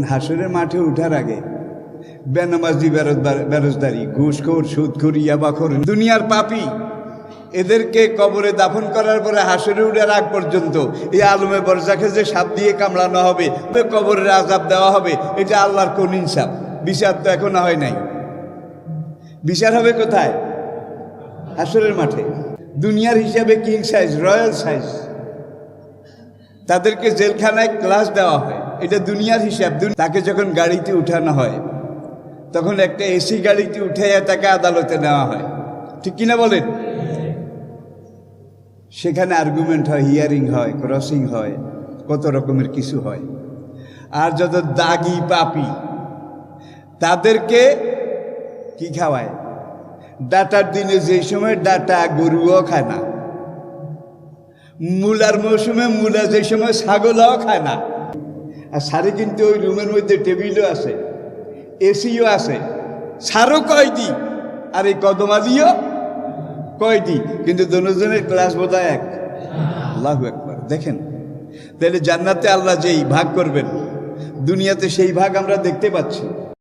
হাসরের মাঠে উঠার আগে বেনামাজি বেরোজদার- বেরোজদারি ঘুষখোর সুদখোর ইয়াবাখোর দুনিয়ার পাপি। এদেরকে কবরে দাফন করার পরে হাসরে উঠার আগ পর্যন্ত এই আলমে বরজাকে যে সাপ দিয়ে কামড়ানো হবে কবরের আজাব দেওয়া হবে, এটা আল্লাহর কোন ইনসাফ বিচার তো এখনও হয় নাই। বিচার হবে কোথায়? হাসরের মাঠে। দুনিয়ার হিসাবে কিং সাইজ রয়্যাল সাইজ তাদেরকে জেলখানায় ক্লাস দেওয়া হয়। এটা দুনিয়ার হিসাব। তাকে যখন গাড়িতে উঠানো হয়, তখন একটা এসি গাড়িতে উঠাইয়া তাকে আদালতে নেওয়া হয়। ঠিক কিনা বলেন? সেখানে আর্গুমেন্ট হয় হিয়ারিং হয় ক্রসিং হয়, কত রকমের কিছু হয়। আর যত দাগি পাপি, তাদেরকে কি খাওয়ায়? ডাটার দিনে যে সময় ডাটা গরুও খায় না। মূলার মৌসুমে মূলা যে সময় ছাগলও খায় না। আর সারে কিন্তু ওই রুমের মধ্যে টেবিলও আছে, এসিও আছে। সারও কয়দি আর এই কদমালিও কয়দি কিন্তু দুজনের ক্লাস বোধহয় এক। আল্লাহ একবার দেখেন, তাহলে জান্নাতে আল্লাহ যেই ভাগ করবেন, দুনিয়াতে সেই ভাগ আমরা দেখতে পাচ্ছি।